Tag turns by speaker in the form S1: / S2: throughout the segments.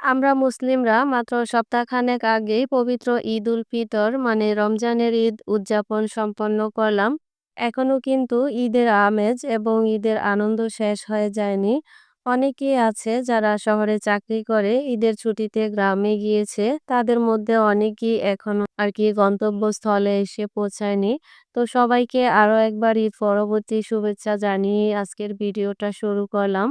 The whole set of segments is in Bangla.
S1: আমরা মুসলিমরা মাত্র সপ্তাহখানেক আগেই পবিত্র ঈদ উল ফিতর মানে রমজানের ঈদ উদযাপন সম্পন্ন করলাম। এখনও কিন্তু ঈদের আমেজ এবং ঈদের আনন্দ শেষ হয়ে যায়নি। অনেকেই আছে যারা শহরে চাকরি করে, ঈদের ছুটিতে গ্রামে গিয়েছে। তাদের মধ্যে অনেকেই এখনও আর কি গন্তব্যস্থলে এসে পৌঁছায়নি। তো সবাইকে আরও একবার ঈদ পরবর্তী শুভেচ্ছা জানিয়ে আজকের ভিডিওটা শুরু করলাম।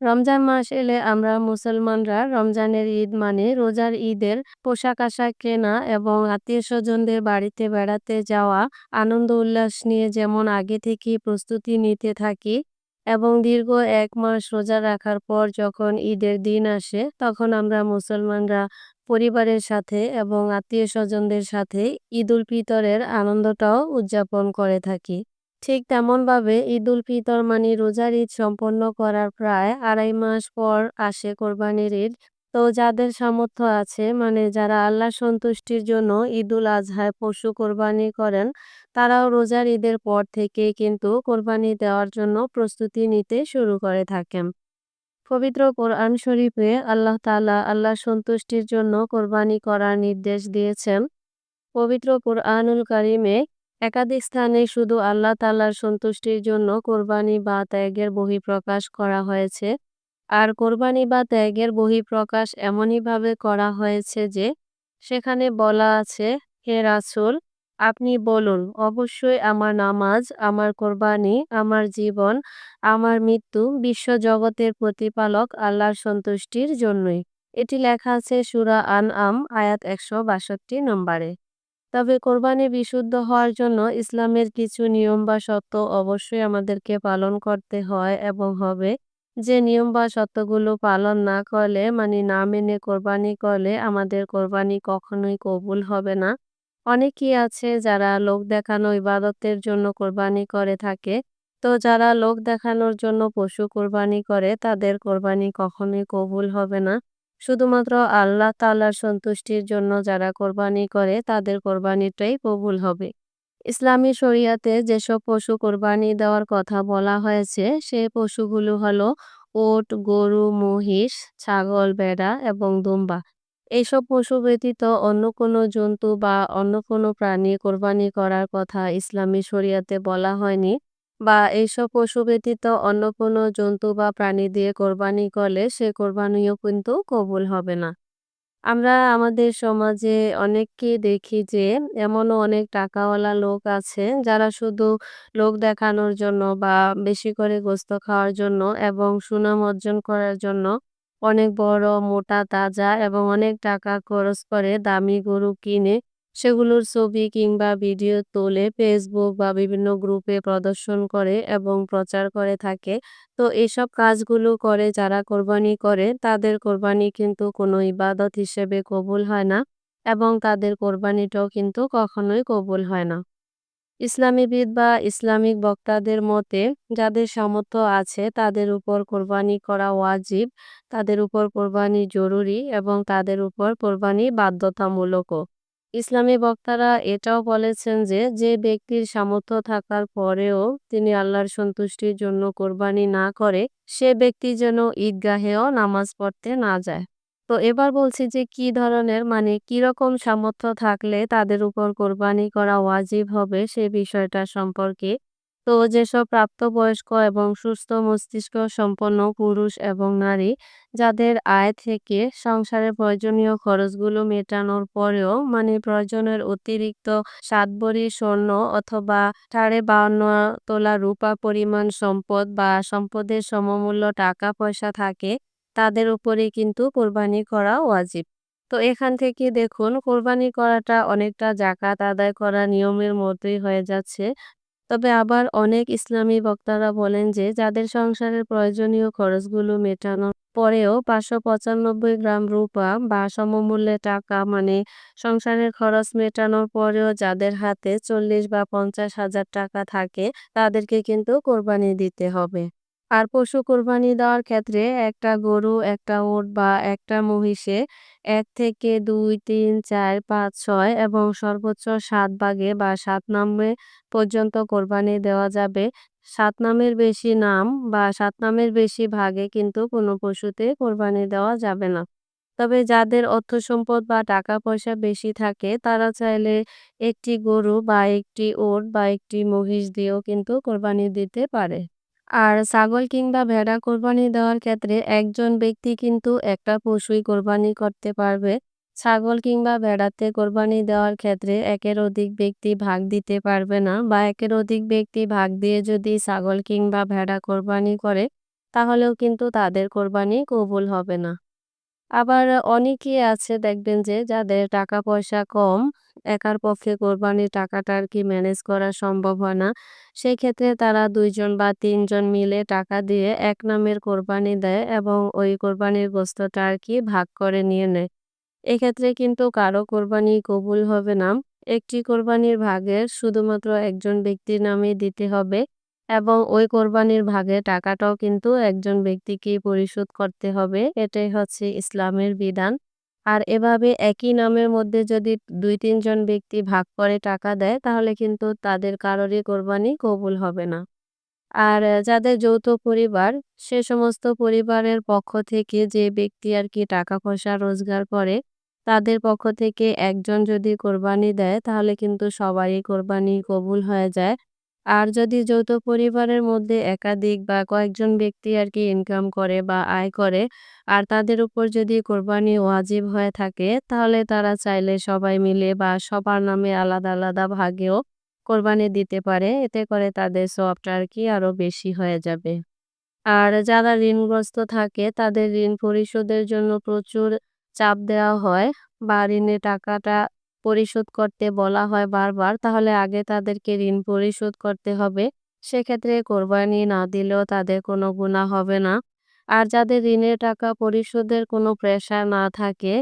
S1: রমজান মাস এলে আমরা মুসলমানরা রমজানের ঈদ মানে রোজার ঈদের পোশাক আশাক কেনা এবং আত্মীয় স্বজনদের বাড়িতে বেড়াতে যাওয়া, আনন্দ উল্লাস নিয়ে যেমন আগে থেকেই প্রস্তুতি নিতে থাকি এবং দীর্ঘ এক মাস রোজা রাখার পর যখন ঈদের দিন আসে, তখন আমরা মুসলমানরা পরিবারের সাথে এবং আত্মীয় স্বজনদের সাথে ঈদ উল ফিতরের আনন্দটাও উদযাপন করে থাকি। ঠিক তেমনভাবে ঈদুল ফিতর মানে রোজার ঈদ সম্পন্ন করার প্রায় আড়াই মাস পর আসে কোরবানির ঈদ। তো যাদের সামর্থ্য আছে মানে যারা আল্লাহ সন্তুষ্টির জন্য ঈদুল আজহায় পশু কোরবানি করেন, তারাও রোজার ঈদের পর থেকে কিন্তু কোরবানি দেওয়ার জন্য প্রস্তুতি নিতে শুরু করে থাকেন। পবিত্র কোরআন শরীফে আল্লাহ তালা আল্লাহ সন্তুষ্টির জন্য কোরবানি করার নির্দেশ দিয়েছেন। পবিত্র কোরআনুল কারিমে একাধিক স্থানে শুধু আল্লাহ তাল্লার সন্তুষ্টির জন্য কোরবানি বা ত্যাগের বহিঃপ্রকাশ করা হয়েছে। আর কোরবানি বা ত্যাগের বহি বহিঃপ্রকাশ এমনইভাবে করা হয়েছে যে, সেখানে বলা আছে, হে রাসুল, আপনি বলুন, অবশ্যই আমার নামাজ, আমার কোরবানি, আমার জীবন, আমার মৃত্যু বিশ্ব জগতের প্রতিপালক আল্লাহর সন্তুষ্টির জন্যই। এটি লেখা আছে সুরা আন আম আয়াত একশো বাষট্টি নম্বরে। তবে কোরবানি বিশুদ্ধ হওয়ার জন্য ইসলামের কিছু নিয়ম বা সত্য অবশ্যই আমাদেরকে পালন করতে হয় এবং হবে। যে নিয়ম বা সত্যগুলো পালন না করলে মানে না মেনে কোরবানি করলে আমাদের কোরবানি কখনোই কবুল হবে না। অনেকেই আছে যারা লোক দেখানো ইবাদতের জন্য কোরবানি করে থাকে। তো যারা লোক দেখানোর জন্য পশু কোরবানি করে, তাদের কোরবানি কখনোই কবুল হবে না। শুধুমাত্র আল্লাহ তাল্লার সন্তুষ্টির জন্য যারা কোরবানি করে, তাদের কোরবানিটাই কবুল হবে। ইসলামী শরিয়াতে যেসব পশু কোরবানি দেওয়ার কথা বলা হয়েছে, সে পশুগুলো হলো ওট, গরু, মহিষ, ছাগল বেড়া এবং দুম্বা। এইসব পশু ব্যতীত অন্য কোনো জন্তু বা অন্য কোনো প্রাণী কোরবানি করার কথা ইসলামী শরিয়াতে বলা হয়নি। বা এইসব পশু ব্যতীত অন্য কোনো জন্তু বা প্রাণী দিয়ে কোরবানি করলে সে কোরবানিও কিন্তু কবুল হবে না। আমরা আমাদের সমাজে অনেককে দেখি যে, এমনও অনেক টাকাওয়ালা লোক আছে যারা শুধু লোক দেখানোর জন্য বা বেশি করে গোস্ত খাওয়ার জন্য এবং সুনাম অর্জন করার জন্য অনেক বড়, মোটা, তাজা এবং অনেক টাকা খরচ করে দামি গরু কিনে সেগুলোর ছবি কিংবা ভিডিও তোলে ফেসবুক বা বিভিন্ন গ্রুপে প্রদর্শন করে এবং প্রচার করে থাকে। তো এসব কাজগুলো করে যারা কোরবানি করে, তাদের কোরবানি কিন্তু কোনো ইবাদত হিসেবে কবুল হয় না এবং তাদের কোরবানিটাও কিন্তু কখনোই কবুল হয় না। ইসলামীবিদ বা ইসলামিক বক্তাদের মতে, যাদের সামর্থ্য আছে, তাদের উপর কোরবানি করা ওয়াজিব, তাদের উপর কোরবানি জরুরি এবং তাদের উপর কোরবানি বাধ্যতামূলকও। ইসলামী বক্তারা এটাও বলেছেন যে যে ব্যক্তির সামর্থ্য থাকার পরেও তিনি আল্লাহর সন্তুষ্টির জন্য কোরবানি না করে, সে ব্যক্তি যেন ঈদগাহেও নামাজ পড়তে না যায়। তো এবার বলছি যে, কি ধরনের মানে কীরকম সামর্থ্য থাকলে তাদের উপর কোরবানি করা ওয়াজিব হবে সে বিষয়টা সম্পর্কে তো যেসব প্রাপ্তবয়স্ক এবং সুস্থ মস্তিষ্ক সম্পন্ন পুরুষ এবং নারী, যাদের আয় থেকে সংসারের প্রয়োজনীয় খরচগুলো মেটানোর পরেও মানে প্রয়োজনের অতিরিক্ত সাত ভরি স্বর্ণ অথবা সাড়ে বাউন্ন তোলা রূপা পরিমাণ সম্পদ বা সম্পদের সমমূল্য টাকা পয়সা থাকে, তাদের উপরে কিন্তু কোরবানি করা ওয়াজিব। তো এখান থেকে দেখুন, কোরবানি করাটা অনেকটা জাকাত আদায় করা নিয়মের মতোই হয়ে যাচ্ছে। তবে আবার অনেক ইসলামী বক্তারা বলেন যে, যাদের সংসারের প্রয়োজনীয় খরচগুলো মেটানোর পরেও পাঁচশো পঁচানব্বই গ্রাম রূপা বা সমমূল্যে টাকা মানে সংসারের খরচ মেটানোর পরেও যাদের হাতে চল্লিশ বা পঞ্চাশ হাজার টাকা থাকে, তাদেরকে কিন্তু কোরবানি দিতে হবে। আর পশু কোরবানি দেওয়ার ক্ষেত্রে একটা গরু, একটা উট বা একটা মহিষে এক থেকে দুই, তিন, চার, পাঁচ, ছয় এবং সর্বোচ্চ সাত ভাগে বা সাত নামে পর্যন্ত কোরবানি দেওয়া যাবে। সাত নামের বেশি নাম বা সাত নামের বেশি ভাগে কিন্তু কোনো পশুতে কোরবানি দেওয়া যাবে না। তবে যাদের অর্থ সম্পদ বা টাকা পয়সা বেশি থাকে, তারা চাইলে একটি গরু বা একটি ওট বা একটি মহিষ দিয়েও কিন্তু কোরবানি দিতে পারে। আর ছাগল কিংবা ভেড়া কোরবানি দেওয়ার ক্ষেত্রে একজন ব্যক্তি কিন্তু একটা পশুই কোরবানি করতে পারবে। ছাগল কিংবা ভেড়াতে কোরবানি দেওয়ার ক্ষেত্রে একের অধিক ব্যক্তি ভাগ দিতে পারবে না বা একের অধিক ব্যক্তি ভাগ দিয়ে যদি ছাগল কিংবা ভেড়া কোরবানি করে, তাহলেও কিন্তু তাদের কোরবানি কবুল হবে না। আবার অনেকেই আছে দেখবেন যে যাদের টাকা পয়সা কম, একার পক্ষে কোরবানির টাকাটা আর কি ম্যানেজ করা সম্ভব হয় না। সেই ক্ষেত্রে তারা দুইজন বা তিনজন মিলে টাকা দিয়ে এক নামের কোরবানি দেয় এবং ওই কোরবানির গোস্তটা আর কি ভাগ করে নিয়ে নেয়। এক্ষেত্রে কিন্তু কারও কোরবানি কবুল হবে না। একটি কোরবানির ভাগের শুধুমাত্র একজন ব্যক্তির নামে দিতে হবে। এবং ওই কোরবানির ভাগে টাকাটাও কিন্তু একজন ব্যক্তিকেই পরিশোধ করতে হবে। এটাই হচ্ছে ইসলামের বিধান। আর এভাবে একই নামের মধ্যে যদি দুই তিনজন ব্যক্তি ভাগ করে টাকা দেয়, তাহলে কিন্তু তাদের কারোরই কোরবানি কবুল হবে না। আর যাদের যৌথ পরিবার, সে সমস্ত পরিবারের পক্ষ থেকে যে ব্যক্তি আর কি টাকা পয়সা রোজগার করে, তাদের পক্ষ থেকে একজন যদি কোরবানি দেয়, তাহলে কিন্তু সবারই কোরবানি কবুল হয়ে যায়। আর যদি যৌথ পরিবারের মধ্যে একাধিক বা কয়েকজন ব্যক্তি আর কি ইনকাম করে বা আয় করে, আর তাদের উপর যদি কোরবানি ওয়াজিব হয়ে থাকে, তাহলে তারা চাইলে সবাই মিলে বা সবার নামে আলাদা আলাদা ভাগেও কোরবানি দিতে পারে। এতে করে তাদের সওয়াবটা আর কি আরও বেশি হয়ে যাবে। আর যারা ঋণগ্রস্ত থাকে, তাদের ঋণ পরিশোধের জন্য প্রচুর চাপ দেওয়া হয় বা ঋণের টাকাটা পরিশোধ করতে বলা হয় বারবার, তাহলে আগে তাদেরকে ঋণ পরিশোধ করতে হবে। সেক্ষেত্রে কোরবানি না দিলেও তাদের কোনো গুণা হবে না। আর যাদের ঋণের টাকা পরিশোধের কোনো প্রেশার না থাকে,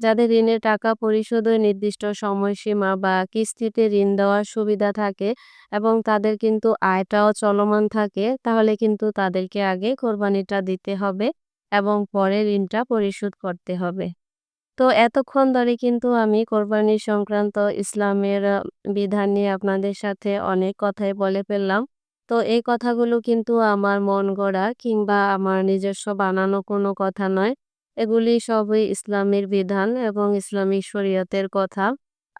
S1: যাদের ঋণের টাকা পরিশোধের নির্দিষ্ট সময়সীমা বা কিস্তিতে ঋণ দেওয়ার সুবিধা থাকে এবং তাদের কিন্তু আয়টাও চলমান থাকে, তাহলে কিন্তু তাদেরকে আগে কোরবানিটা দিতে হবে এবং পরে ঋণটা পরিশোধ করতে হবে। তো এতক্ষণ ধরে কিন্তু আমি কোরবানি সংক্রান্ত ইসলামের বিধান নিয়ে আপনাদের সাথে অনেক কথাই বলে ফেললাম। তো এই কথাগুলো কিন্তু আমার মন গড়া কিংবা আমার নিজস্ব বানানো কোনো কথা নয়। এগুলি সবই ইসলামের বিধান এবং ইসলামিক শরীয়তের কথা।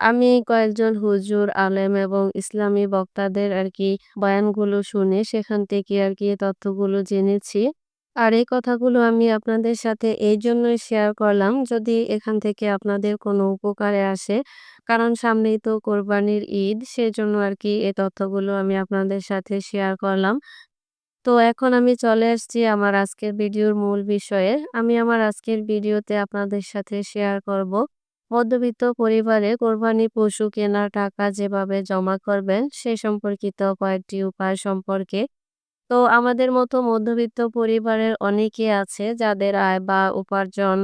S1: আমি কয়েকজন হুজুর, আলেম এবং ইসলামী বক্তাদের আর কি বয়ানগুলো শুনে সেখান থেকে আর কি তথ্যগুলো জেনেছি। আর এই কথাগুলো আমি আপনাদের সাথে এইজন্যই শেয়ার করলাম, যদি এখান থেকে আপনাদের কোনো উপকারে আসে। কারণ সামনেই তো কোরবানির ঈদ, সেজন্য আরকি এই তথ্যগুলো আমি আপনাদের সাথে শেয়ার করলাম। তো এখন আমি চলে আসছি আমার আজকের ভিডিওর মূল বিষয়ে। আমি আমার আজকের ভিডিওতে আপনাদের সাথে শেয়ার করব, মধ্যবিত্ত পরিবারে কোরবানি পশু কেনার টাকা যেভাবে জমা করবেন, সে সম্পর্কিত কয়েকটি উপায় সম্পর্কে। তো আমাদের মতো মধ্যবিত্ত পরিবারের অনেকে আছে যাদের আয় বা উপার্জন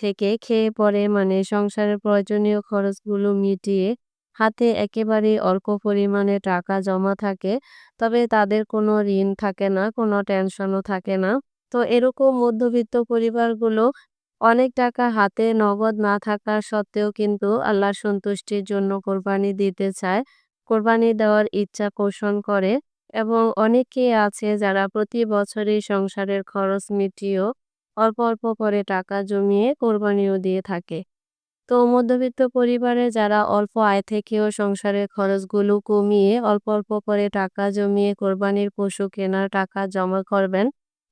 S1: থেকে খেয়ে পরে মানে সংসারের প্রয়োজনীয় খরচগুলো মিটিয়ে হাতে একেবারে অল্প পরিমাণে টাকা জমা থাকে। তবে তাদের কোনো ঋণ থাকে না, কোনো টেনশনও থাকে না। তো এরকম মধ্যবিত্ত পরিবারগুলো অনেক টাকা হাতে নগদ না থাকা সত্ত্বেও কিন্তু আল্লাহর সন্তুষ্টির জন্য কোরবানি দিতে চায়। কোরবানি দেওয়ার ইচ্ছা পোষণ করে। এবং অনেকেই আছে যারা প্রতি বছরই সংসারের খরচ মিটিয়েও অল্প অল্প করে টাকা জমিয়ে কোরবানিও দিয়ে থাকে। তো মধ্যবিত্ত পরিবারে যারা অল্প আয় থেকেও সংসারের খরচগুলো কমিয়ে অল্প অল্প করে টাকা জমিয়ে কোরবানির পশু কেনার টাকা জমা করবেন,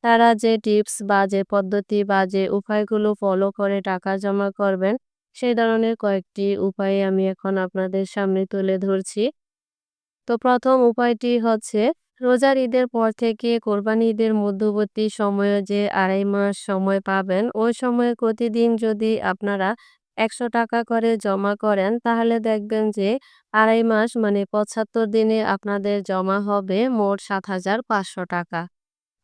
S1: তারা যে টিপস বা যে পদ্ধতি বা যে উপায়গুলো ফলো করে টাকা জমা করবেন, সেই ধরনের কয়েকটি উপায় আমি এখন আপনাদের সামনে তুলে ধরছি। তো প্রথম উপায়টি হচ্ছে, রোজার ঈদের পর থেকে কোরবানি ঈদের মধ্যবর্তী সময়ে যে আড়াই মাস সময় পাবেন, ওই সময়ে প্রতিদিন যদি আপনারা একশো টাকা করে জমা করেন, তাহলে দেখবেন যে আড়াই মাস মানে পঁচাত্তর দিনে আপনাদের জমা হবে মোট সাত হাজার পাঁচশো টাকা।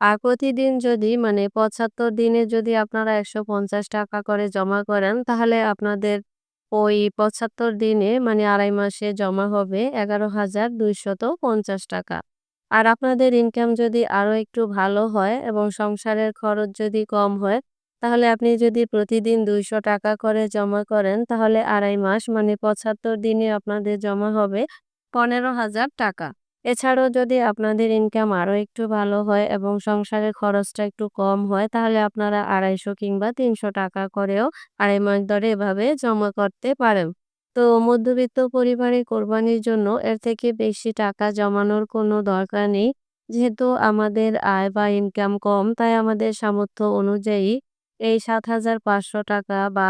S1: আর প্রতিদিন যদি মানে ৭৫ দিনে যদি আপনারা ৳১৫০ করে জমা করেন, তাহলে আপনাদের ওই ৭৫ দিনে মানে আড়াই মাসে জমা হবে ৳১১,২৫০ আর আপনাদের ইনকাম যদি আরও একটু ভালো হয় এবং সংসারের খরচ যদি কম হয় তাহলে আপনি যদি প্রতিদিন ৳২০০ করে জমা করেন তাহলে আড়াই মাস মানে ৭৫ দিনে আপনাদের জমা হবে ৳১৫,০০০ এছাড়াও যদি আপনাদের ইনকাম আরও একটু ভালো হয় এবং সংসারের খরচটা একটু কম হয় তাহলে আপনারা ২৫০ কিংবা ৳৩০০ করেও আড়াই মাস ধরে এভাবে জমা করতে পারেন। তো মধ্যবিত্ত পরিবারে কোরবানির জন্য এর থেকে বেশি টাকা জমানোর কোনো দরকার নেই। যেহেতু আমাদের আয় বা ইনকাম কম তাই আমাদের সামর্থ্য অনুযায়ী এই ৳৭,৫০০ বা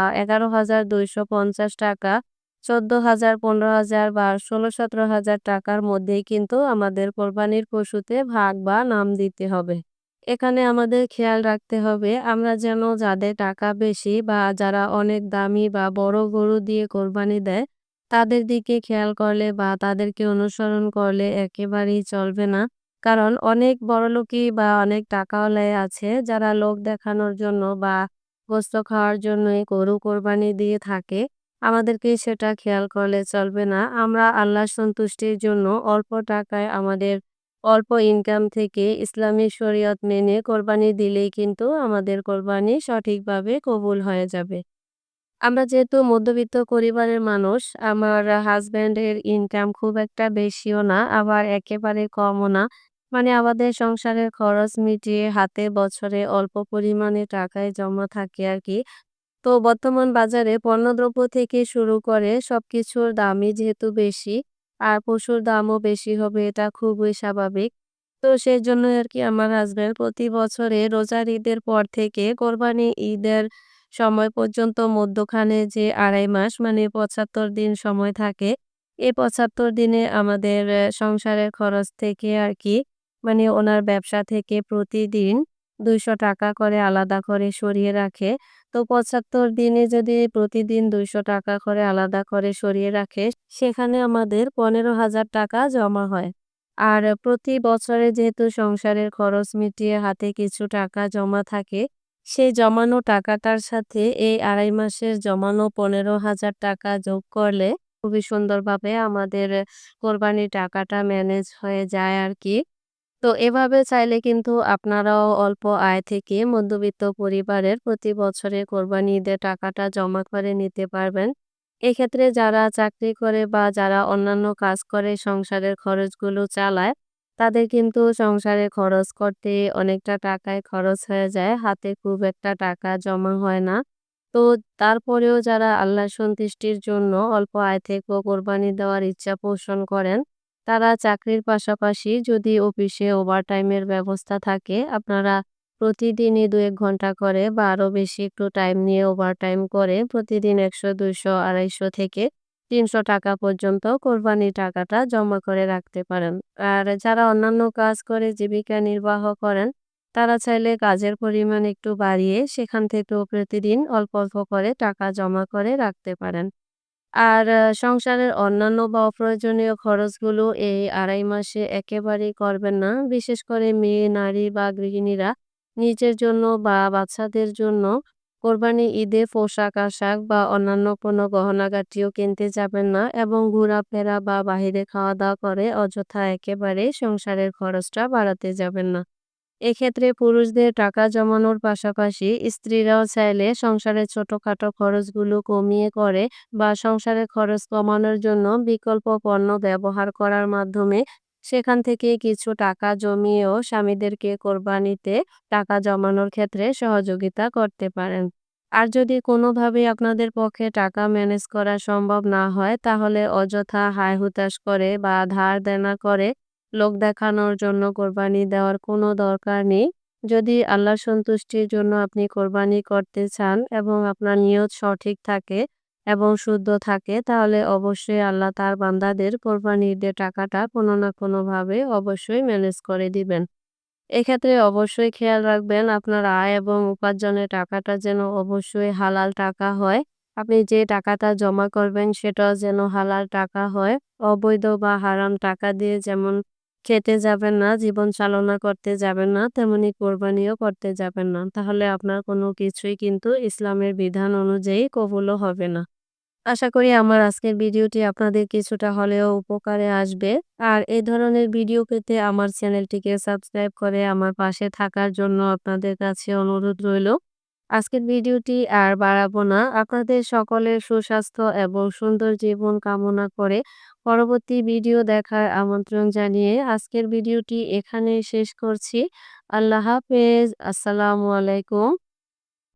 S1: ৳১১,২৫০ ৳১৪,০০০, ৳১৫,০০০ বা ষোলো সতেরো হাজার টাকার মধ্যেই কিন্তু আমাদের কোরবানির পশুতে ভাগ বা নাম দিতে হবে। এখানে আমাদের খেয়াল রাখতে হবে আমরা যেন যাদের টাকা বেশি বা যারা অনেক দামি বা বড় গরু দিয়ে কোরবানি দেয় তাদের দিকে খেয়াল করলে বা তাদেরকে অনুসরণ করলে একেবারেই চলবে না। কারণ অনেক বড়লোকই বা অনেক টাকাওয়ালাই আছে যারা লোক দেখানোর জন্য বা গোশত খাওয়ার জন্যই গরু কোরবানি দিয়ে থাকে। আমাদেরকে সেটা খেয়াল করলে চলবে না। আমরা আল্লাহ সন্তুষ্টির জন্য অল্প টাকায় আমাদের অল্প ইনকাম থেকে ইসলামী শরীয়ত মেনে কোরবানি দিলেই কিন্তু আমাদের কোরবানি সঠিকভাবে কবুল হয়ে যাবে। আমরা যেহেতু মধ্যবিত্ত পরিবারের মানুষ, আমার হাসব্যান্ডের ইনকাম খুব একটা বেশিও না আবার একেবারে কমও না। মানে আমাদের সংসারের খরচ মিটিয়ে হাতে বছরে অল্প পরিমাণে টাকাই জমা থাকে আরকি। তো বর্তমান বাজারে পণ্যদ্রব্য থেকে শুরু করে সব কিছুর দামই যেহেতু বেশি আর পশুর দামও বেশি হবে এটা খুবই স্বাভাবিক। তো সেই জন্য আর কি আমার হাসব্যান্ড প্রতি বছরে রোজার ঈদের পর থেকে কোরবানি ঈদের সময় পর্যন্ত মধ্যখানে যে আড়াই মাস মানে ৭৫ দিন সময় থাকে, এই ৭৫ দিনে আমাদের সংসারের খরচ থেকে আর কি মানে ওনার ব্যবসা থেকে প্রতিদিন ৳২০০ করে আলাদা করে সরিয়ে রাখে। তো ৭৫ দিনে যদি প্রতিদিন ৳২০০ করে আলাদা করে সরিয়ে রাখে সেখানে আমাদের ৳১৫,০০০ জমা হয়। আর প্রতি বছরে যেহেতু সংসারের খরচ মিটিয়ে হাতে কিছু টাকা জমা থাকে, সেই জমানো টাকাটার সাথে এই আড়াই মাসের জমানো ৳১৫,০০০ যোগ করলে খুবই সুন্দরভাবে আমাদের কোরবানির টাকাটা ম্যানেজ হয়ে যায় আরকি। তো এভাবে চাইলে কিন্তু আপনারাও অল্প আয় থেকে মধ্যবিত্ত পরিবারের প্রতি বছরে কোরবানি ঈদের টাকাটা জমা করে নিতে পারবেন। এক্ষেত্রে যারা চাকরি করে বা যারা অন্যান্য কাজ করে সংসারের খরচগুলো চালায়, তাদের কিন্তু সংসারে খরচ করতে অনেকটা টাকায় খরচ হয়ে যায়। হাতে খুব একটা টাকা জমা হয় না। তো তারপরেও যারা আল্লাহ সন্তুষ্টির জন্য অল্প আয় থেকেও কোরবানি দেওয়ার ইচ্ছা পোষণ করেন, তারা চাকরির পাশাপাশি যদি অফিসে ওভারটাইমের ব্যবস্থা থাকে, আপনারা প্রতিদিনই ২-১ ঘণ্টা করে বা আরও বেশি একটু টাইম নিয়ে ওভারটাইম করে প্রতিদিন ১০০, ২০০, ২৫০ থেকে ৳৩০০ পর্যন্ত কোরবানির টাকাটা জমা করে রাখতে পারেন। আর যারা অন্যান্য কাজ করে জীবিকা নির্বাহ করেন, তারা চাইলে কাজের পরিমাণ একটু বাড়িয়ে সেখান থেকেও প্রতিদিন অল্প, অল্প করে টাকা জমা করে রাখতে পারেন। আর সংসারের অন্যান্য বা অপ্রয়োজনীয় খরচগুলো এই আড়াই মাসে একেবারেই করবেন না। বিশেষ করে মেয়ে, নারী বা গৃহিণীরা নিজের জন্য বা বাচ্চাদের জন্য কোরবানি ঈদে পোশাক-আশাক বা অন্যান্য কোনো গহনাগাটিও কিনতে যাবেন না এবং ঘোরাফেরা বা বাহিরে খাওয়া-দাওয়া করে অযথা একেবারে সংসারের খরচটা বাড়াতে যাবেন না। এক্ষেত্রে পুরুষদের টাকা জমানোর পাশাপাশি স্ত্রীরাও চাইলে সংসারের ছোটখাটো খরচগুলো কমিয়ে করে বা সংসারের খরচ কমানোর জন্য বিকল্প পণ্য ব্যবহার করার মাধ্যমে সেখান থেকে কিছু টাকা জমিয়েও স্বামীদেরকে কোরবানিতে টাকা জমানোর ক্ষেত্রে সহযোগিতা করতে পারেন। আর যদি কোনোভাবেই আপনাদের পক্ষে টাকা ম্যানেজ করা সম্ভব না হয়, তাহলে অযথা হায়-হুতাশ করে বা ধার-দেনা করে লোক দেখানোর জন্য কোরবানি দেওয়ার কোনো দরকার নেই। যদি আল্লাহর সন্তুষ্টির জন্য আপনি কোরবানি করতে চান এবং আপনার নিয়ত সঠিক থাকে এবং শুদ্ধ থাকে, তাহলে অবশ্যই আল্লাহ তার বান্দাদের কোরবানি ঈদের টাকাটা কোনো না কোনোভাবে অবশ্যই ম্যানেজ করে দিবেন। এক্ষেত্রে অবশ্যই খেয়াল রাখবেন আপনার আয় এবং উপার্জনের টাকাটা যেন অবশ্যই হালাল টাকা হয়। আপনি যে টাকাটা জমা করবেন সেটাও যেন হালাল টাকা হয়। অবৈধ বা হারাম টাকা দিয়ে যেমন খেতে যাবেন না, জীবন চালনা করতে যাবেন না, তেমনি কোরবানিও করতে যাবেন না। তাহলে আপনার কোনো কিছুই কিন্তু ইসলামের বিধান অনুযায়ী কবুলও হবে না। আশা করি আমার আজকের ভিডিওটি আপনাদের কিছুটা হলেও উপকারে আসবে। আর এই ধরনের ভিডিও পেতে আমার চ্যানেলটিকে সাবস্ক্রাইব করে আমার পাশে থাকার জন্য আপনাদের কাছে অনুরোধ রইল। আজকের ভিডিওটি আর বাড়াবো না। আপনাদের সকলের সুস্বাস্থ্য এবং সুন্দর জীবন কামনা করে পরবর্তী ভিডিও দেখার আমন্ত্রণ জানিয়ে আজকের ভিডিওটি এখানে শেষ করছি। আল্লাহ হাফেজ। আসসালামু আলাইকুম।